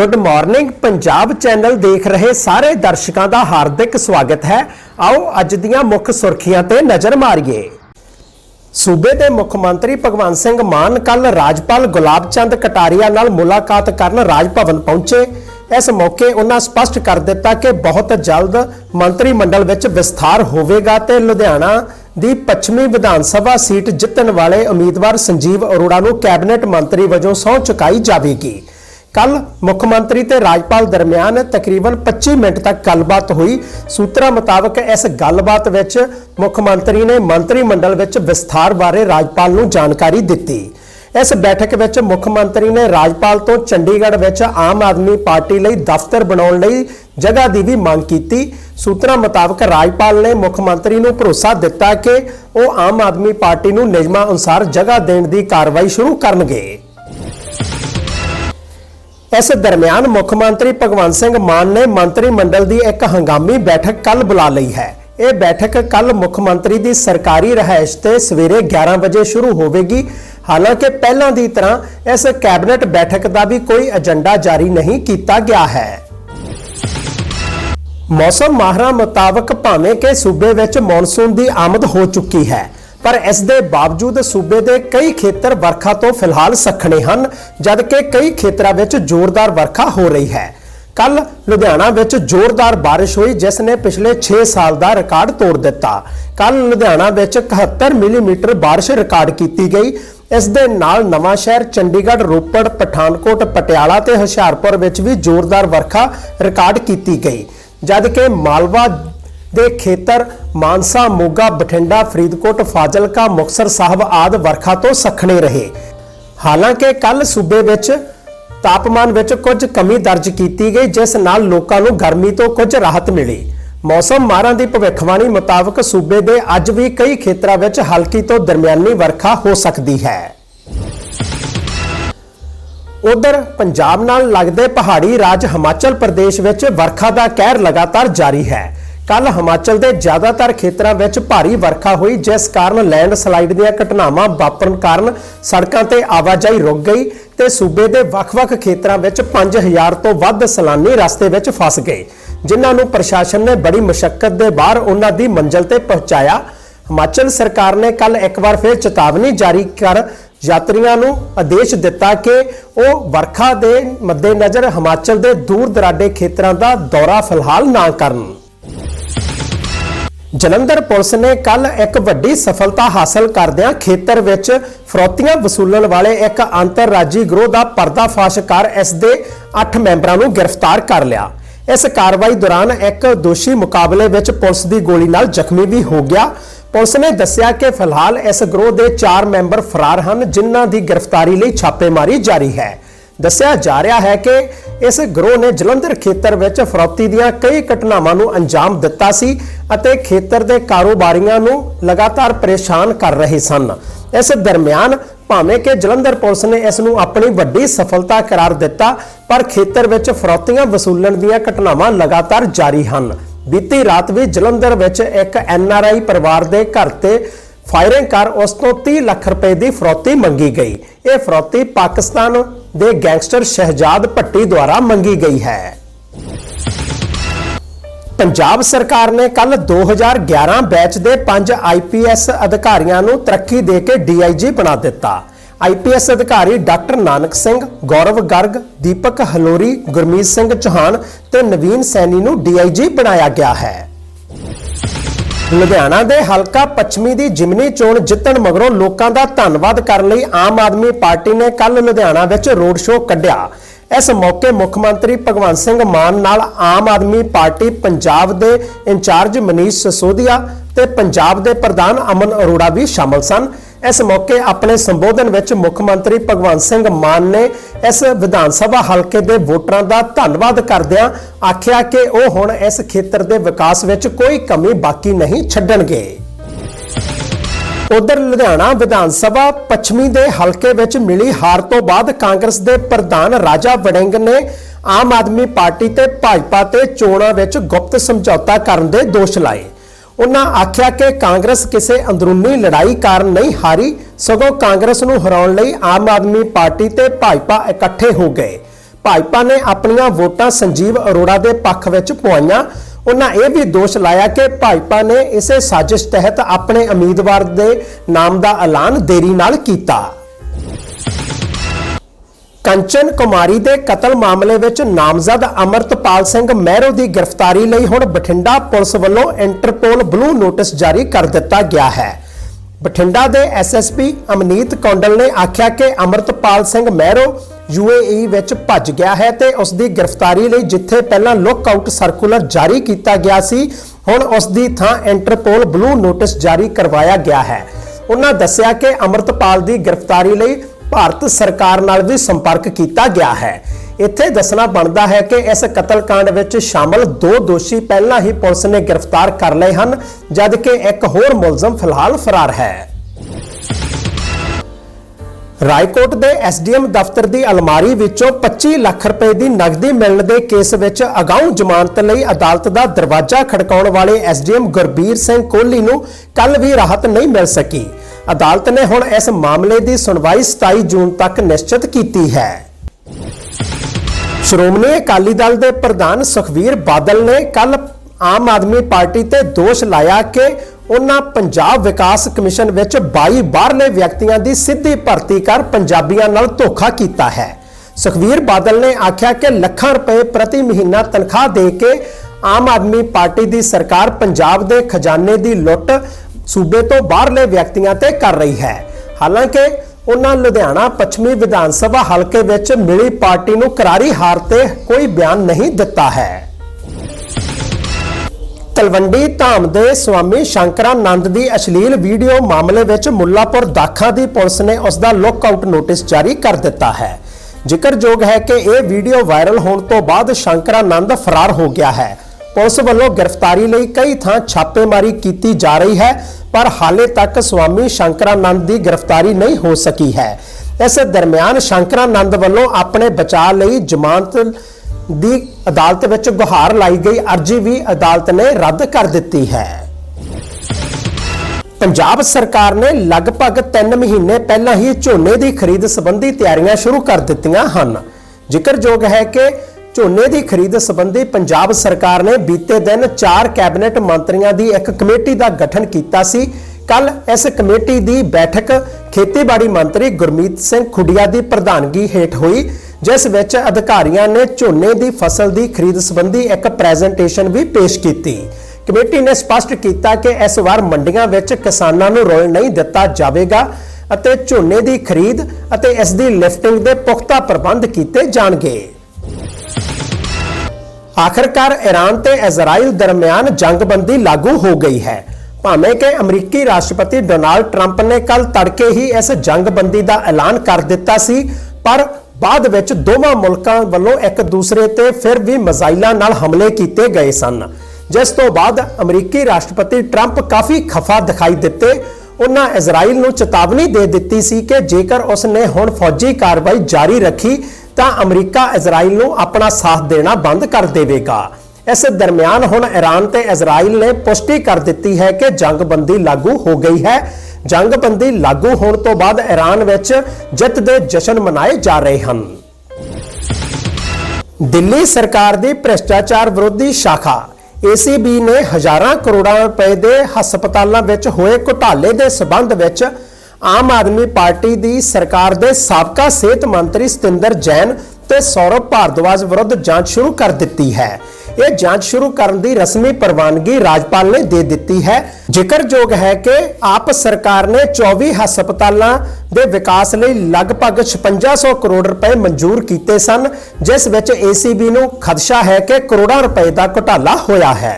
Good morning Punjab channel ਦੇਖ ਰਹੇ ਸਾਰੇ ਦਰਸ਼ਕਾਂ ਦਾ ਹਾਰਦਿਕ ਸਵਾਗਤ ਹੈ। ਆਓ ਅੱਜ ਦੀਆਂ ਮੁੱਖ ਸੁਰਖੀਆਂ ਤੇ ਨਜ਼ਰ ਮਾਰੀਏ। ਸੂਬੇ ਦੇ ਮੁੱਖ ਮੰਤਰੀ ਭਗਵੰਤ ਸਿੰਘ ਮਾਨ ਕੱਲ ਰਾਜਪਾਲ ਗੁਲਾਬ ਚੰਦ ਕਟਾਰੀਆ ਨਾਲ ਮੁਲਾਕਾਤ ਕਰਨ ਰਾਜ ਭਵਨ ਪਹੁੰਚੇ। ਇਸ ਮੌਕੇ ਉਹਨਾਂ ਸਪਸ਼ਟ ਕਰ ਦਿੱਤਾ ਕਿ ਬਹੁਤ ਜਲਦ ਮੰਤਰੀ ਮੰਡਲ ਵਿੱਚ ਵਿਸਥਾਰ ਹੋਵੇਗਾ ਤੇ ਲੁਧਿਆਣਾ ਦੀ ਪੱਛਮੀ ਵਿਧਾਨ ਸਭਾ ਸੀਟ ਜਿੱਤਣ ਵਾਲੇ ਉਮੀਦਵਾਰ ਸੰਜੀਵ ਅਰੋੜਾ ਨੂੰ ਕੈਬਨਿਟ ਮੰਤਰੀ ਵਜੋਂ ਸਹੁੰ ਚੁਕਾਈ ਜਾਵੇਗੀ। ਕੱਲ ਮੁੱਖ ਮੰਤਰੀ ਤੇ ਰਾਜਪਾਲ ਦਰਮਿਆਨ ਤਕਰੀਬਨ 25 ਮਿੰਟ ਤੱਕ ਗੱਲਬਾਤ ਹੋਈ। ਸੂਤਰਾਂ ਮੁਤਾਬਕ ਇਸ ਗੱਲਬਾਤ ਵਿੱਚ ਮੁੱਖ ਮੰਤਰੀ ਨੇ ਮੰਤਰੀ ਮੰਡਲ ਵਿੱਚ ਵਿਸਥਾਰ ਬਾਰੇ ਰਾਜਪਾਲ ਨੂੰ ਜਾਣਕਾਰੀ ਦਿੱਤੀ। ਇਸ ਬੈਠਕ ਵਿੱਚ ਮੁੱਖ ਮੰਤਰੀ ਨੇ ਰਾਜਪਾਲ ਤੋਂ ਚੰਡੀਗੜ੍ਹ ਵਿੱਚ ਆਮ ਆਦਮੀ ਪਾਰਟੀ ਲਈ ਦਫ਼ਤਰ ਬਣਾਉਣ ਲਈ ਜਗ੍ਹਾ ਦੀ ਵੀ ਮੰਗ ਕੀਤੀ। ਸੂਤਰਾਂ ਮੁਤਾਬਕ ਰਾਜਪਾਲ ਨੇ ਮੁੱਖ ਮੰਤਰੀ ਨੂੰ ਭਰੋਸਾ ਦਿੱਤਾ ਕਿ ਉਹ ਆਮ ਆਦਮੀ ਪਾਰਟੀ ਨੂੰ ਨਿਯਮਾਂ ਅਨੁਸਾਰ ਜਗ੍ਹਾ ਦੇਣ ਦੀ ਕਾਰਵਾਈ ਸ਼ੁਰੂ ਕਰਨਗੇ। ਇਸ ਦਰਮਿਆਨ ਮੁੱਖ ਮੰਤਰੀ ਭਗਵੰਤ ਸਿੰਘ ਮਾਨ ਨੇ ਮੰਤਰੀ ਮੰਡਲ ਦੀ ਇੱਕ ਹੰਗਾਮੀ ਬੈਠਕ ਕੱਲ ਬੁਲਾ ਲਈ ਹੈ। ਇਹ ਬੈਠਕ ਕੱਲ ਮੁੱਖ ਮੰਤਰੀ ਦੀ ਸਰਕਾਰੀ ਰਿਹਾਇਸ਼ ਤੇ ਸਵੇਰੇ 11 ਵਜੇ ਸ਼ੁਰੂ ਹੋਵੇਗੀ। ਹਾਲਾਂਕਿ ਪਹਿਲਾਂ ਦੀ ਤਰ੍ਹਾਂ ਇਸ ਕੈਬਨਿਟ ਬੈਠਕ ਦਾ ਵੀ ਕੋਈ ਏਜੰਡਾ ਜਾਰੀ ਨਹੀਂ ਕੀਤਾ ਗਿਆ ਹੈ। ਮੌਸਮ ਮਾਹਰਾਂ ਮੁਤਾਬਕ ਭਾਵੇਂ ਕਿ ਸੂਬੇ ਵਿੱਚ ਮੌਨਸੂਨ ਦੀ ਆਮਦ ਹੋ ਚੁੱਕੀ ਹੈ ਪਰ ਇਸ ਦੇ ਬਾਵਜੂਦ ਸੂਬੇ ਦੇ ਕਈ ਖੇਤਰ ਵਰਖਾ ਤੋਂ ਫਿਲਹਾਲ ਸਖਣੇ ਹਨ, ਜਦਕਿ ਕਈ ਖੇਤਰਾਂ ਵਿੱਚ ਜ਼ੋਰਦਾਰ ਵਰਖਾ ਹੋ ਰਹੀ ਹੈ। ਕੱਲ ਲੁਧਿਆਣਾ ਵਿੱਚ ਜ਼ੋਰਦਾਰ ਬਾਰਿਸ਼ ਹੋਈ, ਜਿਸ ਨੇ ਪਿਛਲੇ 6 ਸਾਲ ਦਾ ਰਿਕਾਰਡ ਤੋੜ ਦਿੱਤਾ। ਕੱਲ ਲੁਧਿਆਣਾ ਵਿੱਚ 71 ਮਿਲੀਮੀਟਰ ਬਾਰਿਸ਼ ਰਿਕਾਰਡ ਕੀਤੀ ਗਈ। ਇਸ ਦੇ ਨਾਲ ਨਵਾਂ ਸ਼ਹਿਰ ਚੰਡੀਗੜ੍ਹ, ਰੋਪੜ, ਪਠਾਨਕੋਟ, ਪਟਿਆਲਾ ਤੇ ਹੁਸ਼ਿਆਰਪੁਰ ਵਿੱਚ ਵੀ ਜ਼ੋਰਦਾਰ ਵਰਖਾ ਰਿਕਾਰਡ ਕੀਤੀ ਗਈ। ਜਦਕਿ ਮਾਲਵਾ ਦੇ ਖੇਤਰ ਮਾਨਸਾ, ਮੋਗਾ, ਬਠਿੰਡਾ, ਫਰੀਦਕੋਟ, ਫਾਜ਼ਿਲਕਾ, ਮੁਕਤਸਰ ਸਾਹਿਬ ਆਦ ਵਰਖਾ ਤੋਂ ਸਖਣੇ ਰਹੇ। ਹਾਲਾਂਕਿ ਕੱਲ ਸੂਬੇ ਵਿੱਚ ਤਾਪਮਾਨ ਵਿੱਚ ਕੁਝ ਕਮੀ ਦਰਜ ਕੀਤੀ ਗਈ, ਜਿਸ ਨਾਲ ਲੋਕਾਂ ਨੂੰ ਗਰਮੀ ਤੋਂ ਕੁਝ ਰਾਹਤ ਮਿਲੀ। ਮੌਸਮ ਮਾਹਰਾਂ ਦੀ ਭਵਿੱਖਬਾਣੀ ਮੁਤਾਬਕ ਸੂਬੇ ਦੇ ਅੱਜ ਵੀ ਕਈ ਖੇਤਰਾਂ ਵਿੱਚ ਹਲਕੀ ਤੋਂ ਦਰਮਿਆਨੀ ਵਰਖਾ ਹੋ ਸਕਦੀ ਹੈ। ਉਧਰ ਪੰਜਾਬ ਨਾਲ ਲੱਗਦੇ ਪਹਾੜੀ ਰਾਜ ਹਿਮਾਚਲ ਪ੍ਰਦੇਸ਼ ਵਿੱਚ ਵਰਖਾ ਦਾ ਕਹਿਰ ਲਗਾਤਾਰ ਜਾਰੀ ਹੈ। ਕੱਲ ਹਿਮਾਚਲ ਦੇ ਜ਼ਿਆਦਾਤਰ ਖੇਤਰਾਂ ਵਿੱਚ ਭਾਰੀ ਵਰਖਾ ਹੋਈ, ਜਿਸ ਕਾਰਨ ਲੈਂਡਸਲਾਈਡ ਦੀਆਂ ਘਟਨਾਵਾਂ ਵਾਪਰਨ ਕਾਰਨ ਸੜਕਾਂ ਤੇ ਆਵਾਜਾਈ ਰੁਕ ਗਈ ਤੇ ਸੂਬੇ ਦੇ ਵੱਖ-ਵੱਖ ਖੇਤਰਾਂ ਵਿੱਚ 5000 ਤੋਂ ਵੱਧ ਸੈਲਾਨੀ ਰਸਤੇ ਵਿੱਚ ਫਸ ਗਏ, ਜਿਨ੍ਹਾਂ ਨੂੰ ਪ੍ਰਸ਼ਾਸਨ ਨੇ ਬੜੀ ਮੁਸ਼ਕਲ ਦੇ ਬਾਹਰ ਉਹਨਾਂ ਦੀ ਮੰਜ਼ਲ ਤੇ ਪਹੁੰਚਾਇਆ। ਹਿਮਾਚਲ ਸਰਕਾਰ ਨੇ ਕੱਲ ਇੱਕ ਵਾਰ ਫਿਰ ਚੇਤਾਵਨੀ ਜਾਰੀ ਕਰ ਯਾਤਰੀਆਂ ਨੂੰ ਆਦੇਸ਼ ਦਿੱਤਾ ਕਿ ਉਹ ਵਰਖਾ ਦੇ ਮੱਦੇਨਜ਼ਰ ਹਿਮਾਚਲ ਦੇ ਦੂਰ ਦਰਾਡੇ ਖੇਤਰਾਂ ਦਾ ਦੌਰਾ ਫਿਲਹਾਲ ਨਾ ਕਰਨ। ਜਲੰਧਰ ਪੁਲਿਸ ਨੇ ਕੱਲ ਇੱਕ ਵੱਡੀ ਸਫਲਤਾ ਹਾਸਲ ਕਰਦਿਆਂ ਖੇਤਰ ਵਿੱਚ ਫਰੋਤੀਆਂ ਵਸੂਲਣ ਵਾਲੇ ਇੱਕ ਅੰਤਰਰਾਜੀ ਗਰੋਹ ਦਾ ਪਰਦਾਫਾਸ਼ ਕਰ ਇਸ ਦੇ 8 ਮੈਂਬਰਾਂ ਨੂੰ ਗ੍ਰਿਫਤਾਰ ਕਰ ਲਿਆ। ਇਸ ਕਾਰਵਾਈ ਦੌਰਾਨ ਇੱਕ ਦੋਸ਼ੀ ਮੁਕਾਬਲੇ ਵਿੱਚ ਪੁਲਿਸ ਦੀ ਗੋਲੀ ਨਾਲ ਜ਼ਖਮੀ ਵੀ ਹੋ ਗਿਆ। ਪੁਲਿਸ ਨੇ ਦੱਸਿਆ ਕਿ ਫਿਲਹਾਲ ਇਸ ਗਰੋਹ ਦੇ 4 ਮੈਂਬਰ ਫਰਾਰ ਹਨ, ਜਿਨ੍ਹਾਂ ਦੀ ਗ੍ਰਿਫਤਾਰੀ ਲਈ ਛਾਪੇਮਾਰੀ ਜਾਰੀ ਹੈ। ਦੱਸਿਆ ਜਾ ਰਿਹਾ ਹੈ ਕਿ ਇਸ ਗਰੋਹ ਨੇ ਜਲੰਧਰ ਖੇਤਰ ਵਿੱਚ ਫਰੌਤੀ ਦੀਆਂ ਕਈ ਘਟਨਾਵਾਂ ਨੂੰ ਅੰਜਾਮ ਦਿੱਤਾ ਸੀ ਅਤੇ ਖੇਤਰ ਦੇ ਕਾਰੋਬਾਰੀਆਂ ਨੂੰ ਲਗਾਤਾਰ ਪਰੇਸ਼ਾਨ ਕਰ ਰਹੇ ਸਨ। ਇਸ ਦਰਮਿਆਨ ਭਾਵੇਂ ਕਿ ਜਲੰਧਰ ਪੁਲਿਸ ਨੇ ਇਸ ਨੂੰ ਆਪਣੀ ਵੱਡੀ ਸਫਲਤਾ ਕਰਾਰ ਦਿੱਤਾ, ਪਰ ਖੇਤਰ ਵਿੱਚ ਫਰੌਤੀਆਂ ਵਸੂਲਣ ਦੀਆਂ ਘਟਨਾਵਾਂ ਲਗਾਤਾਰ ਜਾਰੀ ਹਨ। ਬੀਤੀ ਰਾਤ ਵੀ ਜਲੰਧਰ ਵਿੱਚ ਇੱਕ ਐਨਆਰਆਈ ਪਰਿਵਾਰ ਦੇ ਘਰ ਤੇ ਫਾਇਰਿੰਗ ਕਰ ਉਸ ਤੋਂ 30 ਲੱਖ ਰੁਪਏ ਦੀ ਫਰੋਤੀ ਮੰਗੀ ਗਈ। ਇਹ ਫਰੋਤੀ ਪਾਕਿਸਤਾਨ ਦੇ ਗੈਂਗਸਟਰ ਸ਼ਹਿਜਾਦ ਭੱਟੀ ਦੁਆਰਾ ਮੰਗੀ ਗਈ ਹੈ। ਪੰਜਾਬ ਸਰਕਾਰ ਨੇ ਕੱਲ 2011 ਬੈਚ ਦੇ 5 ਆਈਪੀਐਸ ਅਧਿਕਾਰੀਆਂ ਨੂੰ ਤਰੱਕੀ ਦੇ ਕੇ ਡੀਆਈਜੀ ਬਣਾ ਦਿੱਤਾ। ਆਈਪੀਐਸ ਅਧਿਕਾਰੀ ਡਾਕਟਰ ਨਾਨਕ ਸਿੰਘ, ਗੌਰਵ ਗਰਗ, ਦੀਪਕ ਹਲੋਰੀ, ਗੁਰਮੀਤ ਸਿੰਘ ਚੌਹਾਨ ਤੇ ਨਵੀਨ ਸੈਣੀ ਨੂੰ ਡੀਆਈਜੀ ਬਣਾਇਆ ਗਿਆ ਹੈ। ਲੁਧਿਆਣਾ ਦੇ ਹਲਕਾ ਪੱਛਮੀ ਦੀ ਜਿਮਨੀ ਚੋਣ ਜਿੱਤਣ ਮਗਰੋਂ ਲੋਕਾਂ ਦਾ ਧੰਨਵਾਦ ਕਰਨ ਲਈ ਆਮ ਆਦਮੀ ਪਾਰਟੀ ਨੇ ਕੱਲ ਲੁਧਿਆਣਾ ਵਿੱਚ ਰੋਡ ਸ਼ੋਅ ਕੱਢਿਆ। ਇਸ ਮੌਕੇ ਮੁੱਖ ਮੰਤਰੀ ਭਗਵੰਤ ਸਿੰਘ ਮਾਨ ਨਾਲ ਆਮ ਆਦਮੀ ਪਾਰਟੀ ਪੰਜਾਬ ਦੇ ਇੰਚਾਰਜ ਮਨੀਸ਼ ਸਸੋਦੀਆ ਤੇ ਪੰਜਾਬ ਦੇ ਪ੍ਰਧਾਨ ਅਮਨ ਅਰੋੜਾ ਵੀ ਸ਼ਾਮਲ ਸਨ। ਇਸ ਮੌਕੇ ਆਪਣੇ ਸੰਬੋਧਨ ਵਿੱਚ ਮੁੱਖ ਮੰਤਰੀ ਭਗਵੰਤ ਸਿੰਘ ਮਾਨ ਨੇ ਇਸ ਵਿਧਾਨ ਸਭਾ ਹਲਕੇ ਦੇ ਵੋਟਰਾਂ ਦਾ ਧੰਨਵਾਦ ਕਰਦਿਆਂ ਆਖਿਆ ਕਿ ਉਹ ਹੁਣ ਇਸ ਖੇਤਰ ਦੇ ਵਿਕਾਸ ਵਿੱਚ ਕੋਈ ਕਮੀ ਬਾਕੀ ਨਹੀਂ ਛੱਡਣਗੇ। ਉਧਰ ਲੁਧਿਆਣਾ ਵਿਧਾਨ ਸਭਾ ਪੱਛਮੀ ਦੇ ਹਲਕੇ ਵਿੱਚ ਮਿਲੀ ਹਾਰ ਤੋਂ ਬਾਅਦ ਕਾਂਗਰਸ ਦੇ ਪ੍ਰਧਾਨ ਰਾਜਾ ਵੜਿੰਗ ਨੇ ਆਮ ਆਦਮੀ ਪਾਰਟੀ ਤੇ ਭਾਜਪਾ ਤੇ ਚੋਣਾਂ ਵਿੱਚ ਗੁਪਤ ਸਮਝੌਤਾ ਕਰਨ ਦੇ ਦੋਸ਼ ਲਾਏ। ਉਹਨਾਂ ਆਖਿਆ ਕਿ ਕਾਂਗਰਸ ਕਿਸੇ ਅੰਦਰੂਨੀ ਲੜਾਈ ਕਾਰਨ ਨਹੀਂ ਹਾਰੀ, ਸਗੋਂ ਕਾਂਗਰਸ ਨੂੰ ਹਰਾਉਣ ਲਈ ਆਮ ਆਦਮੀ ਪਾਰਟੀ ਤੇ ਭਾਜਪਾ ਇਕੱਠੇ ਹੋ ਗਏ। ਭਾਜਪਾ ਨੇ ਆਪਣੀਆਂ ਵੋਟਾਂ ਸੰਜੀਵ ਅਰੋੜਾ ਦੇ ਪੱਖ ਵਿੱਚ ਪਵਾਈਆਂ। ਉਹਨਾਂ ਇਹ ਵੀ ਦੋਸ਼ ਲਾਇਆ ਕਿ ਭਾਜਪਾ ਨੇ ਇਸੇ ਸਾਜ਼ਿਸ਼ ਤਹਿਤ ਆਪਣੇ ਉਮੀਦਵਾਰ ਦੇ ਨਾਮ ਦਾ ਐਲਾਨ ਦੇਰੀ ਨਾਲ ਕੀਤਾ। ਕੰਚਨ ਕੁਮਾਰੀ ਦੇ ਕਤਲ ਮਾਮਲੇ ਵਿੱਚ ਨਾਮਜ਼ਦ ਅਮਰਤਪਾਲ ਸਿੰਘ ਮਹਿਰੋ ਦੀ ਗ੍ਰਿਫਤਾਰੀ ਲਈ ਹੁਣ ਬਠਿੰਡਾ ਪੁਲਿਸ ਵੱਲੋਂ ਇੰਟਰਪੋਲ ਬਲੂ ਨੋਟਿਸ ਜਾਰੀ ਕਰ ਦਿੱਤਾ ਗਿਆ ਹੈ। ਬਠਿੰਡਾ ਦੇ ਐਸਐਸਪੀ ਅਮਨੀਤ ਕੌਂਡਲ ਨੇ ਆਖਿਆ ਕਿ ਅਮਰਤਪਾਲ ਸਿੰਘ ਮਹਿਰੋ ਯੂਏਈ ਵਿੱਚ ਭੱਜ ਗਿਆ ਹੈ ਤੇ ਉਸ ਦੀ ਗ੍ਰਿਫਤਾਰੀ ਲਈ ਜਿੱਥੇ ਪਹਿਲਾਂ ਲੁੱਕ ਆਊਟ ਸਰਕੂਲਰ ਜਾਰੀ ਕੀਤਾ ਗਿਆ ਸੀ, ਹੁਣ ਉਸ ਦੀ ਥਾਂ ਇੰਟਰਪੋਲ ਬਲੂ ਨੋਟਿਸ ਜਾਰੀ ਕਰਵਾਇਆ ਗਿਆ ਹੈ। ਉਹਨਾਂ ਦੱਸਿਆ ਕਿ ਅਮਰਤਪਾਲ ਦੀ ਗ੍ਰਿਫਤਾਰੀ ਲਈ ਭਾਰਤ ਸਰਕਾਰ ਨਾਲ ਵੀ ਸੰਪਰਕ ਕੀਤਾ ਗਿਆ ਹੈ। ਇੱਥੇ ਦੱਸਣਾ ਬਣਦਾ ਹੈ ਕਿ ਇਸ ਕਤਲकांड ਵਿੱਚ ਸ਼ਾਮਲ ਦੋ ਦੋਸ਼ੀ ਪਹਿਲਾਂ ਹੀ ਪੁਲਿਸ ਨੇ ਗ੍ਰਿਫਤਾਰ ਕਰ ਲਏ ਹਨ, ਜਦਕਿ ਇੱਕ ਹੋਰ ਮੁਲਜ਼ਮ ਫਿਲਹਾਲ ਫਰਾਰ ਹੈ। ਰਾਏਕੋਟ ਦੇ ਐਸਡੀਐਮ ਦਫ਼ਤਰ ਦੀ ਅਲਮਾਰੀ ਵਿੱਚੋਂ 25 ਲੱਖ ਰੁਪਏ ਦੀ ਨਕਦੀ ਮਿਲਣ ਦੇ ਕੇਸ ਵਿੱਚ ਅਗਾਊਂ ਜ਼ਮਾਨਤ ਲਈ ਅਦਾਲਤ ਦਾ ਦਰਵਾਜ਼ਾ ਖੜਕਾਉਣ ਵਾਲੇ ਐਸਡੀਐਮ ਗੁਰਬੀਰ ਸਿੰਘ ਕੋਹਲੀ ਨੂੰ ਕੱਲ ਵੀ ਰਾਹਤ ਨਹੀਂ ਮਿਲ ਸਕੀ। ਅਦਾਲਤ ਨੇ ਹੁਣ ਇਸ ਮਾਮਲੇ ਦੀ ਸੁਣਵਾਈ 27 ਜੂਨ ਤੱਕ ਨਿਸ਼ਚਿਤ ਕੀਤੀ ਹੈ। ਸ਼੍ਰੋਮਣੀ ਅਕਾਲੀ ਦਲ ਦੇ ਪ੍ਰਧਾਨ ਸੁਖਵੀਰ ਬਾਦਲ ਨੇ ਕੱਲ ਆਮ ਆਦਮੀ ਪਾਰਟੀ ਤੇ ਦੋਸ਼ ਲਾਇਆ ਕਿ ਉਹਨਾਂ ਪੰਜਾਬ ਵਿਕਾਸ ਕਮਿਸ਼ਨ ਵਿੱਚ 22 ਬਾਹਰਲੇ ਵਿਅਕਤੀਆਂ ਦੀ ਸਿੱਧੀ ਭਰਤੀ ਕਰ ਪੰਜਾਬੀਆਂ ਨਾਲ ਧੋਖਾ ਕੀਤਾ ਹੈ। ਸੁਖਵੀਰ ਬਾਦਲ ਨੇ ਆਖਿਆ ਕਿ ਲੱਖਾਂ ਰੁਪਏ ਪ੍ਰਤੀ ਮਹੀਨਾ ਤਨਖਾਹ ਦੇ ਕੇ ਆਮ ਆਦਮੀ ਪਾਰਟੀ ਦੀ ਸਰਕਾਰ ਪੰਜਾਬ ਦੇ ਖਜ਼ਾਨੇ ਦੀ ਲੁੱਟ ਸੂਬੇ ਤੋਂ ਬਾਹਰਲੇ ਵਿਅਕਤੀਆਂ ਤੇ ਕਰ ਰਹੀ ਹੈ। ਹਾਲਾਂਕਿ, ਉਹਨਾਂ ਲੁਧਿਆਣਾ ਪੱਛਮੀ ਵਿਧਾਨ ਸਭਾ ਹਲਕੇ ਵਿੱਚ ਮਿਲੀ ਪਾਰਟੀ ਨੂੰ ਕਰਾਰੀ ਹਾਰ ਤੇ ਕੋਈ ਬਿਆਨ ਨਹੀਂ ਦਿੱਤਾ ਹੈ। ਤਲਵੰਡੀ ਧਾਮ ਦੇ ਸਵਾਮੀ ਸ਼ੰਕਰਾਨੰਦ ਦੀ ਅਸ਼ਲੀਲ ਵੀਡੀਓ ਮਾਮਲੇ ਵਿੱਚ ਮੁੱਲਾਪੁਰ ਦਾਖਾ ਦੀ ਪੁਲਿਸ ਨੇ ਉਸ ਦਾ ਲੁੱਕਆਊਟ ਨੋਟਿਸ ਜਾਰੀ ਕਰ ਦਿੱਤਾ ਹੈ। ਜ਼ਿਕਰਯੋਗ ਹੈ ਕਿ ਇਹ ਵੀਡੀਓ ਵਾਇਰਲ ਹੋਣ ਤੋਂ ਬਾਅਦ ਸ਼ੰਕਰਾਨੰਦ ਫਰਾਰ ਹੋ ਗਿਆ ਹੈ। ਪੁਲਿਸ ਵੱਲੋਂ ਗ੍ਰਿਫਤਾਰੀ ਲਈ ਕਈ ਥਾਂ ਛਾਪੇਮਾਰੀ ਕੀਤੀ ਜਾ ਰਹੀ ਹੈ। ਪਰ ਹਾਲੇ ਤੱਕ ਸਵਾਮੀ ਸ਼ੰਕਰਾਨੰਦ ਦੀ ਗ੍ਰਿਫਤਾਰੀ ਨਹੀਂ ਹੋ ਸਕੀ ਹੈ। ਇਸ ਦਰਮਿਆਨ ਸ਼ੰਕਰਾਨੰਦ ਵੱਲੋਂ ਆਪਣੇ ਬਚਾਅ ਲਈ ਜ਼ਮਾਨਤ ਦੀ ਅਦਾਲਤ ਵਿੱਚ ਗੁਹਾਰ ਲਾਈ ਗਈ ਅਰਜ਼ੀ ਵੀ ਅਦਾਲਤ ਨੇ ਰੱਦ ਕਰ ਦਿੱਤੀ ਹੈ। ਪੰਜਾਬ ਸਰਕਾਰ ਨੇ ਲਗਭਗ 3 ਮਹੀਨੇ ਪਹਿਲਾਂ ਹੀ ਝੋਨੇ ਦੀ ਖਰੀਦ ਸੰਬੰਧੀ ਤਿਆਰੀਆਂ ਸ਼ੁਰੂ ਕਰ ਦਿੱਤੀਆਂ ਹਨ। ਜ਼ਿਕਰਯੋਗ ਹੈ ਕਿ ਝੋਨੇ ਦੀ ਖਰੀਦ ਸੰਬੰਧੀ ਪੰਜਾਬ ਸਰਕਾਰ ਨੇ ਬੀਤੇ ਦਿਨ ਚਾਰ ਕੈਬਨਿਟ ਮੰਤਰੀਆਂ ਦੀ ਇੱਕ ਕਮੇਟੀ ਦਾ ਗਠਨ ਕੀਤਾ ਸੀ। ਕੱਲ ਇਸ ਕਮੇਟੀ ਦੀ ਬੈਠਕ ਖੇਤੀਬਾੜੀ ਮੰਤਰੀ ਗੁਰਮੀਤ ਸਿੰਘ ਖੁੱਡੀਆ ਦੀ ਪ੍ਰਧਾਨਗੀ ਹੇਠ ਹੋਈ, ਜਿਸ ਵਿੱਚ ਅਧਿਕਾਰੀਆਂ ਨੇ ਝੋਨੇ ਦੀ ਫਸਲ ਦੀ ਖਰੀਦ ਸੰਬੰਧੀ ਇੱਕ ਪ੍ਰੈਜੈਂਟੇਸ਼ਨ ਵੀ ਪੇਸ਼ ਕੀਤੀ। ਕਮੇਟੀ ਨੇ ਸਪਸ਼ਟ ਕੀਤਾ ਕਿ ਇਸ ਵਾਰ ਮੰਡੀਆਂ ਵਿੱਚ ਕਿਸਾਨਾਂ ਨੂੰ ਰੋਲ ਨਹੀਂ ਦਿੱਤਾ ਜਾਵੇਗਾ ਅਤੇ ਝੋਨੇ ਦੀ ਖਰੀਦ ਅਤੇ ਇਸ ਦੀ ਲਿਫਟਿੰਗ ਦੇ ਪੁਖਤਾ ਪ੍ਰਬੰਧ ਕੀਤੇ ਜਾਣਗੇ। ਆਖਰਕਾਰ ਈਰਾਨ ਤੇ ਇਜ਼ਰਾਈਲ ਦਰਮਿਆਨ ਜੰਗਬੰਦੀ ਲਾਗੂ ਹੋ ਗਈ ਹੈ। ਭਾਵੇਂ ਕਿ ਅਮਰੀਕੀ ਰਾਸ਼ਟਰਪਤੀ ਡੋਨਾਲਡ ਟਰੰਪ ਨੇ ਕੱਲ ਤੜਕੇ ਹੀ ਇਸ ਜੰਗਬੰਦੀ ਦਾ ਐਲਾਨ ਕਰ ਦਿੱਤਾ ਸੀ, ਪਰ ਬਾਅਦ ਵਿੱਚ ਦੋਵਾਂ ਮੁਲਕਾਂ ਵੱਲੋਂ ਇੱਕ ਦੂਸਰੇ ਤੇ ਫਿਰ ਵੀ ਮਿਜ਼ਾਈਲਾਂ ਨਾਲ ਹਮਲੇ ਕੀਤੇ ਗਏ ਸਨ। ਜਿਸ ਤੋਂ ਬਾਅਦ ਅਮਰੀਕੀ ਰਾਸ਼ਟਰਪਤੀ ਟਰੰਪ ਕਾਫੀ ਖਫਾ ਦਿਖਾਈ ਦਿੱਤੇ। ਉਹਨਾਂ ਇਜ਼ਰਾਈਲ ਨੂੰ ਚੇਤਾਵਨੀ ਦੇ ਦਿੱਤੀ ਸੀ ਕਿ ਜੇਕਰ ਉਸ ਨੇ ਹੁਣ ਫੌਜੀ ਕਾਰਵਾਈ ਜਾਰੀ ਰੱਖੀ ਤਾਂ ਅਮਰੀਕਾ ਇਜ਼ਰਾਈਲ ਨੂੰ ਆਪਣਾ ਸਾਥ ਦੇਣਾ ਬੰਦ ਕਰ ਦੇਵੇਗਾ। ਇਸ ਦਰਮਿਆਨ ਹੁਣ ਈਰਾਨ ਤੇ ਇਜ਼ਰਾਈਲ ਨੇ ਪੁਸ਼ਟੀ ਕਰ ਦਿੱਤੀ ਹੈ ਕਿ ਜੰਗਬੰਦੀ ਲਾਗੂ ਹੋ ਗਈ ਹੈ। ਜੰਗਬੰਦੀ ਲਾਗੂ ਹੋਣ ਤੋਂ ਬਾਅਦ ਈਰਾਨ ਵਿੱਚ ਜਿੱਤ ਦੇ ਜਸ਼ਨ ਮਨਾਏ ਜਾ ਰਹੇ ਹਨ। ਦਿੱਲੀ ਸਰਕਾਰ ਦੀ ਭ੍ਰਿਸ਼ਟਾਚਾਰ ਵਿਰੋਧੀ ਸ਼ਾਖਾ ACB ਨੇ ਹਜ਼ਾਰਾਂ ਕਰੋੜਾਂ ਰੁਪਏ ਦੇ ਹਸਪਤਾਲਾਂ ਵਿੱਚ ਹੋਏ ਘੁਟਾਲੇ ਦੇ ਸਬੰਧ ਵਿੱਚ ਆਮ ਆਦਮੀ ਪਾਰਟੀ ਦੀ ਸਰਕਾਰ ਦੇ ਸਾਬਕਾ ਸਿਹਤ ਮੰਤਰੀ ਸਤਿੰਦਰ ਜੈਨ ਤੇ ਸੌਰਵ ਭਾਰਦਵਾਜ ਵਿਰੁੱਧ ਜਾਂਚ ਸ਼ੁਰੂ ਕਰ ਦਿੱਤੀ ਹੈ। ਇਹ ਜਾਂਚ ਸ਼ੁਰੂ ਕਰਨ ਦੀ ਰਸਮੀ ਪ੍ਰਵਾਨਗੀ ਰਾਜਪਾਲ ਨੇ ਦੇ ਦਿੱਤੀ ਹੈ। ਜ਼ਿਕਰਯੋਗ ਹੈ ਕਿ ਆਪ ਸਰਕਾਰ ਨੇ 24 ਹਸਪਤਾਲਾਂ ਦੇ ਵਿਕਾਸ ਲਈ ਲਗਭਗ 5600 ਕਰੋੜ ਰੁਪਏ ਮਨਜ਼ੂਰ ਕੀਤੇ ਸਨ, ਜਿਸ ਵਿੱਚ ACB ਨੂੰ ਖਦਸ਼ਾ ਹੈ ਕਿ ਕਰੋੜਾਂ ਰੁਪਏ ਦਾ ਘੁਟਾਲਾ ਹੋਇਆ ਹੈ।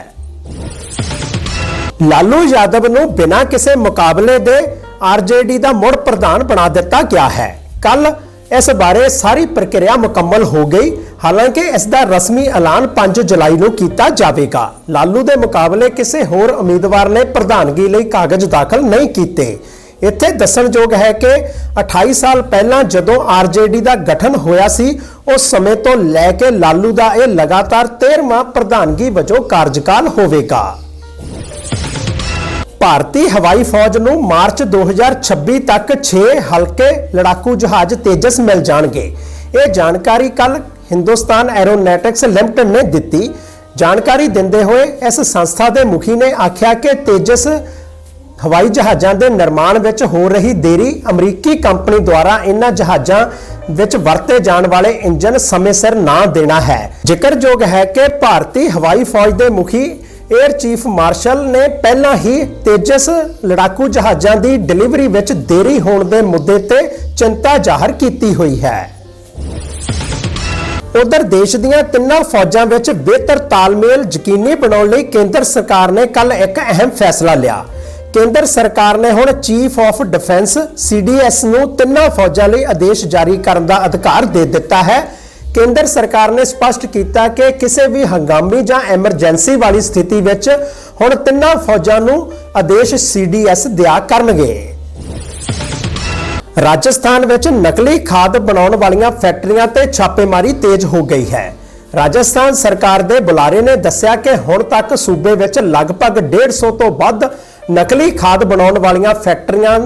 ਲਾਲੂ ਯਾਦਵ ਨੂੰ ਬਿਨਾਂ ਕਿਸੇ ਮੁਕਾਬਲੇ ਦੇ ਆਰਜੇਡੀ ਦਾ ਮੁੜ ਪ੍ਰਧਾਨ ਬਣਾ ਦਿੱਤਾ ਗਿਆ ਹੈ। ਕੱਲ ਇਸ ਬਾਰੇ ਸਾਰੀ ਪ੍ਰਕਿਰਿਆ ਮੁਕੰਮਲ ਹੋ ਗਈ। ਹਾਲਾਂਕਿ ਇਸ ਦਾ ਰਸਮੀ ਐਲਾਨ 5 ਜੁਲਾਈ ਨੂੰ ਕੀਤਾ ਜਾਵੇਗਾ। ਲਾਲੂ ਦੇ ਮੁਕਾਬਲੇ ਕਿਸੇ ਹੋਰ ਉਮੀਦਵਾਰ ਨੇ ਪ੍ਰਧਾਨਗੀ ਲਈ ਕਾਗਜ਼ ਦਾਖਲ ਨਹੀਂ ਕੀਤੇ। ਇੱਥੇ ਦੱਸਣਯੋਗ ਹੈ ਕਿ 28 ਸਾਲ ਪਹਿਲਾਂ ਜਦੋਂ ਆਰਜੇਡੀ ਦਾ ਗਠਨ ਹੋਇਆ ਸੀ, ਉਸ ਸਮੇਂ ਤੋਂ ਲੈ ਕੇ ਲਾਲੂ ਦਾ ਇਹ ਲਗਾਤਾਰ 13ਵਾਂ ਪ੍ਰਧਾਨਗੀ ਵਜੋਂ ਕਾਰਜਕਾਲ ਹੋਵੇਗਾ। ਭਾਰਤੀ ਹਵਾਈ ਫੌਜ ਨੂੰ ਮਾਰਚ 2026 ਤੱਕ 6 ਹਲਕੇ ਲੜਾਕੂ ਜਹਾਜ਼ ਤੇਜਸ ਮਿਲ ਜਾਣਗੇ। ਇਹ ਜਾਣਕਾਰੀ ਕੱਲ ਹਿੰਦੁਸਤਾਨ ਐਰੋਨੈਟਿਕਸ ਲਿਮਟਿਡ ਨੇ ਦਿੱਤੀ। ਜਾਣਕਾਰੀ ਦਿੰਦੇ ਹੋਏ ਇਸ ਸੰਸਥਾ ਦੇ ਮੁਖੀ ਨੇ ਆਖਿਆ ਕਿ ਤੇਜਸ ਹਵਾਈ ਜਹਾਜ਼ਾਂ ਦੇ ਨਿਰਮਾਣ ਵਿੱਚ ਹੋ ਰਹੀ ਦੇਰੀ ਅਮਰੀਕੀ ਕੰਪਨੀ ਦੁਆਰਾ ਇਹਨਾਂ ਜਹਾਜ਼ਾਂ ਵਿੱਚ ਵਰਤੇ ਜਾਣ ਵਾਲੇ ਇੰਜਨ ਸਮੇਂ ਸਿਰ ਨਾ ਦੇਣਾ ਹੈ। ਜ਼ਿਕਰਯੋਗ ਹੈ ਕਿ ਭਾਰਤੀ ਹਵਾਈ ਫੌਜ ਦੇ ਮੁਖੀ 에ਅਰ ਚੀਫ ਮਾਰਸ਼ਲ ਨੇ ਪਹਿਲਾਂ ਹੀ ਤੇਜਸ ਲੜਾਕੂ ਜਹਾਜ਼ਾਂ ਦੀ ਡਿਲੀਵਰੀ ਵਿੱਚ ਦੇਰੀ ਹੋਣ ਦੇ ਮੁੱਦੇ ਤੇ ਚਿੰਤਾ ਜ਼ਾਹਰ ਕੀਤੀ ਹੋਈ ਹੈ। ਉਧਰ ਦੇਸ਼ ਦੀਆਂ ਤਿੰਨਾਂ ਫੌਜਾਂ ਵਿੱਚ ਬਿਹਤਰ ਤਾਲਮੇਲ ਯਕੀਨੀ ਬਣਾਉਣ ਲਈ ਕੇਂਦਰ ਸਰਕਾਰ ਨੇ ਕੱਲ ਇੱਕ ਅਹਿਮ ਫੈਸਲਾ ਲਿਆ। ਕੇਂਦਰ ਸਰਕਾਰ ਨੇ ਹੁਣ ਚੀਫ ਆਫ ਡਿਫੈਂਸ ਸੀਡੀਐਸ ਨੂੰ ਤਿੰਨਾਂ ਫੌਜਾਂ ਲਈ ਆਦੇਸ਼ ਜਾਰੀ ਕਰਨ ਦਾ ਅਧਿਕਾਰ ਦੇ ਦਿੱਤਾ ਹੈ। ਕੇਂਦਰ ਸਰਕਾਰ ਨੇ ਸਪਸ਼ਟ ਕੀਤਾ ਕਿ ਕਿਸੇ ਵੀ ਹੰਗਾਮੀ ਜਾਂ ਐਮਰਜੈਂਸੀ ਵਾਲੀ ਸਥਿਤੀ ਵਿੱਚ ਹੁਣ ਤਿੰਨਾਂ ਫੌਜਾਂ ਨੂੰ ਆਦੇਸ਼ ਸੀਡੀਐਸ ਦਿਆ ਕਰਨਗੇ। ਰਾਜਸਥਾਨ ਵਿੱਚ ਨਕਲੀ ਖਾਦ ਬਣਾਉਣ ਵਾਲੀਆਂ ਫੈਕਟਰੀਆਂ ਤੇ ਛਾਪੇਮਾਰੀ ਤੇਜ਼ ਹੋ ਗਈ ਹੈ। ਰਾਜਸਥਾਨ ਸਰਕਾਰ ਦੇ ਬੁਲਾਰੇ ਨੇ ਦੱਸਿਆ ਕਿ ਹੁਣ ਤੱਕ ਸੂਬੇ ਵਿੱਚ ਲਗਭਗ 150 ਤੋਂ ਵੱਧ ਨਕਲੀ ਖਾਦ ਬਣਾਉਣ ਵਾਲੀਆਂ ਫੈਕਟਰੀਆਂ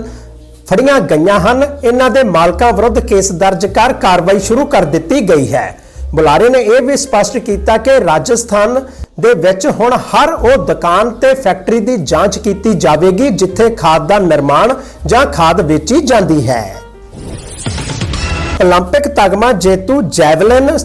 ਫੜੀਆਂ ਗਈਆਂ ਹਨ। ਇਹਨਾਂ ਦੇ ਮਾਲਕਾਂ ਵਿਰੁੱਧ ਕੇਸ ਦਰਜ ਕਰ ਕਾਰਵਾਈ ਸ਼ੁਰੂ ਕਰ ਦਿੱਤੀ ਗਈ ਹੈ। ਬੁਲਾਰੇ ਨੇ ਇਹ ਵੀ ਸਪਸ਼ਟ ਕੀਤਾ ਕਿ ਰਾਜਸਥਾਨ ਦੇ ਵਿੱਚ ਹੁਣ ਹਰ ਉਹ ਦੁਕਾਨ ਤੇ ਫੈਕਟਰੀ ਦੀ ਜਾਂਚ ਕੀਤੀ ਜਾਵੇਗੀ, ਜਿੱਥੇ ਖਾਦ ਦਾ ਨਿਰਮਾਣ ਜਾਂ ਖਾਦ ਵੇਚੀ ਜਾਂਦੀ ਹੈ। ਓਲੰਪਿਕ ਤਗਮਾ ਜੇਤੂ javelin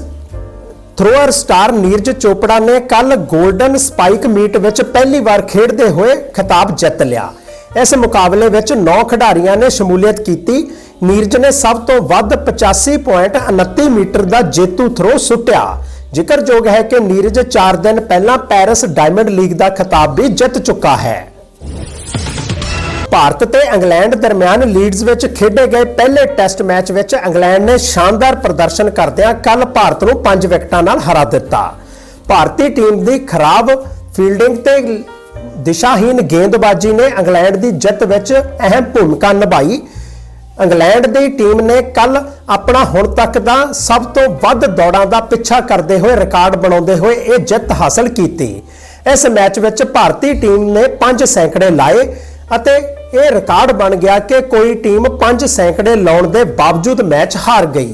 thrower star Neeraj Chopra ਨੇ ਕੱਲ ਗੋਲਡਨ ਸਪਾਈਕ ਮੀਟ ਵਿੱਚ ਪਹਿਲੀ ਵਾਰ ਖੇਡਦੇ ਹੋਏ ਖਿਤਾਬ ਜਿੱਤ ਲਿਆ। ਇਸ ਮੁਕਾਬਲੇ ਵਿੱਚ 9 ਖਿਡਾਰੀਆਂ ਨੇ ਸ਼ਮੂਲੀਅਤ ਕੀਤੀ। ਨੀਰਜ ਨੇ ਸਭ ਤੋਂ ਵੱਧ 85.29 ਮੀਟਰ ਦਾ ਜੇਤੂ ਥਰੋ ਸੁੱਟਿਆ। ਜ਼ਿਕਰਯੋਗ ਹੈ ਕਿ ਨੀਰਜ 4 ਦਿਨ ਪਹਿਲਾਂ ਪੈਰਿਸ ਡਾਇਮੰਡ ਲੀਗ ਦਾ ਖਿਤਾਬ ਵੀ ਜਿੱਤ ਚੁੱਕਾ ਹੈ। ਭਾਰਤ ਤੇ ਇੰਗਲੈਂਡ ਦਰਮਿਆਨ ਲੀਡਸ ਵਿੱਚ ਖੇਡੇ ਗਏ ਪਹਿਲੇ ਟੈਸਟ ਮੈਚ ਵਿੱਚ ਇੰਗਲੈਂਡ ਨੇ ਸ਼ਾਨਦਾਰ ਪ੍ਰਦਰਸ਼ਨ ਕਰਦਿਆਂ ਕੱਲ ਭਾਰਤ ਨੂੰ 5 ਵਿਕਟਾਂ ਨਾਲ ਹਰਾ ਦਿੱਤਾ। ਭਾਰਤੀ ਟੀਮ ਦੀ ਖਰਾਬ ਫੀਲਡਿੰਗ ਤੇ ਦਿਸ਼ਾਹੀਨ ਗੇਂਦਬਾਜ਼ੀ ਨੇ ਇੰਗਲੈਂਡ ਦੀ ਜਿੱਤ ਵਿੱਚ ਅਹਿਮ ਭੂਮਿਕਾ ਨਿਭਾਈ। ਇੰਗਲੈਂਡ ਦੀ ਟੀਮ ਨੇ ਕੱਲ ਆਪਣਾ ਹੁਣ ਤੱਕ ਦਾ ਸਭ ਤੋਂ ਵੱਧ ਦੌੜਾਂ ਦਾ ਪਿੱਛਾ ਕਰਦੇ ਹੋਏ ਰਿਕਾਰਡ ਬਣਾਉਂਦੇ ਹੋਏ ਇਹ ਜਿੱਤ ਹਾਸਲ ਕੀਤੀ। ਇਸ ਮੈਚ ਵਿੱਚ ਭਾਰਤੀ ਟੀਮ ਨੇ 5 ਸੈਂਕੜੇ ਲਾਏ ਅਤੇ ਇਹ ਰਿਕਾਰਡ ਬਣ ਗਿਆ ਕਿ ਕੋਈ ਟੀਮ 5 ਸੈਂਕੜੇ ਲਾਉਣ ਦੇ ਬਾਵਜੂਦ ਮੈਚ ਹਾਰ ਗਈ।